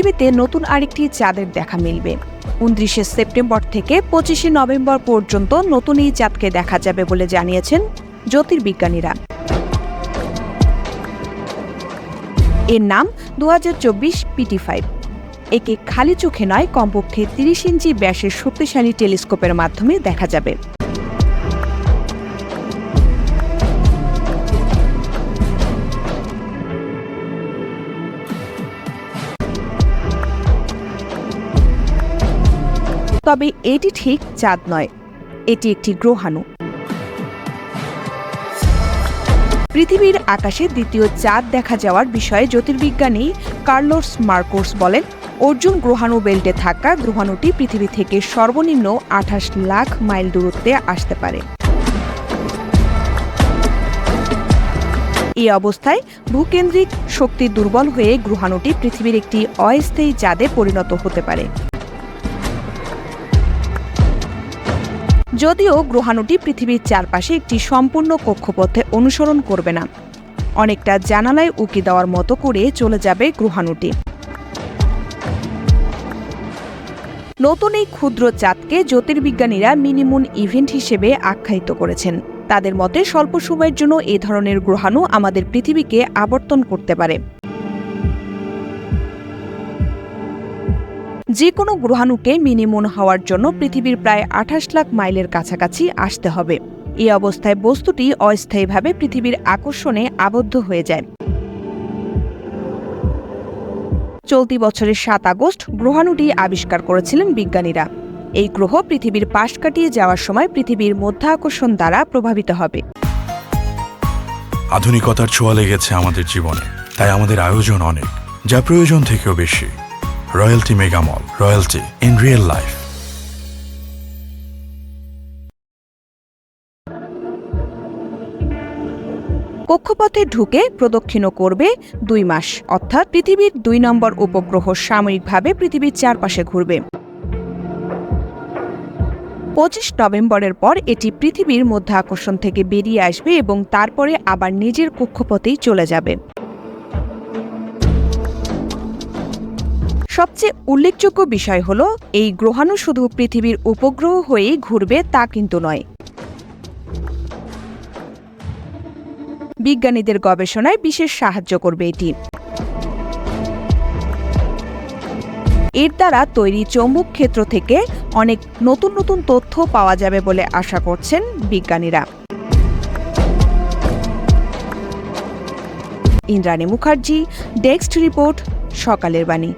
পৃথিবীতে নতুন আরেকটি চাঁদের দেখা মিলবে। উনত্রিশে সেপ্টেম্বর থেকে পঁচিশে নভেম্বর পর্যন্ত নতুন এই চাঁদকে দেখা যাবে বলে জানিয়েছেন জ্যোতির্বিজ্ঞানীরা। এর নাম দু হাজার চব্বিশ পিটি ফাইভ। একে খালি চোখে নয়, কমপক্ষে তিরিশ ইঞ্চি ব্যাসের শক্তিশালী টেলিস্কোপের মাধ্যমে দেখা যাবে। তবে এটি ঠিক চাঁদ নয়। এটি একটি গ্রহাণু। পৃথিবীর আকাশে দ্বিতীয় চাঁদ দেখা যাওয়ার বিষয়ে জ্যোতির্বিজ্ঞানী কার্লোস মার্কোস বলেন, অর্জুন গ্রহাণু বেল্টে থাকা গ্রহাণুটি পৃথিবী থেকে সর্বনিম্ন আঠাশ লাখ মাইল দূরত্বে আসতে পারে। এই অবস্থায় ভূকেন্দ্রিক শক্তি দুর্বল হয়ে গ্রহাণুটি পৃথিবীর একটি অস্থায়ী চাঁদে পরিণত হতে পারে। যদিও গ্রহাণুটি পৃথিবীর চারপাশে একটি সম্পূর্ণ কক্ষপথে অনুসরণ করবে না। অনেকটা জানালায় উকি দেওয়ার মতো করে চলে যাবে গ্রহাণুটি। নতুন এই ক্ষুদ্র চাঁদকে জ্যোতির্বিজ্ঞানীরা মিনিমুন ইভেন্ট হিসেবে আখ্যায়িত করেছেন। তাদের মতে, স্বল্প সময়ের জন্য এ ধরনের গ্রহাণু আমাদের পৃথিবীকে আবর্তন করতে পারে। যে কোনো গ্রহাণুকে মিনিমুন হওয়ার জন্য পৃথিবীর প্রায় আঠাশ লাখ মাইলের কাছাকাছি আসতে হবে। এই অবস্থায় বস্তুটি অস্থায়ীভাবে পৃথিবীর আকর্ষণে আবদ্ধ হয়ে যায়। চলতি বছরের সাত আগস্ট গ্রহাণুটি আবিষ্কার করেছিলেন বিজ্ঞানীরা। এই গ্রহ পৃথিবীর পাশ কাটিয়ে যাওয়ার সময় পৃথিবীর মধ্যাকর্ষণ দ্বারা প্রভাবিত হবে। আধুনিকতার ছোঁয়া লেগেছে আমাদের জীবনে, তাই আমাদের আয়োজন অনেক, যা প্রয়োজন থেকেও বেশি। Royalty megamall royalty in real life কক্ষপথে ঢুকে প্রদক্ষিণ করবে দুই মাস। অর্থাৎ পৃথিবীর দুই নম্বর উপগ্রহ সাময়িকভাবে পৃথিবীর চারপাশে ঘুরবে। পঁচিশ নভেম্বরের পর এটি পৃথিবীর মধ্যে আকর্ষণ থেকে বেরিয়ে আসবে এবং তারপরে আবার নিজের কক্ষপথেই চলে যাবে। সবচেয়ে উল্লেখযোগ্য বিষয় হল, এই গ্রহাণু শুধু পৃথিবীর উপগ্রহ হয়েই ঘুরবে তা কিন্তু নয়। বিজ্ঞানীদের গবেষণায় বিশেষ সাহায্য করবে এটি। এর দ্বারা তৈরি চৌম্বক ক্ষেত্র থেকে অনেক নতুন নতুন তথ্য পাওয়া যাবে বলে আশা করছেন বিজ্ঞানীরা। ইন্দ্রাণী মুখার্জি, ডেস্ক রিপোর্ট, সকালের বাণী।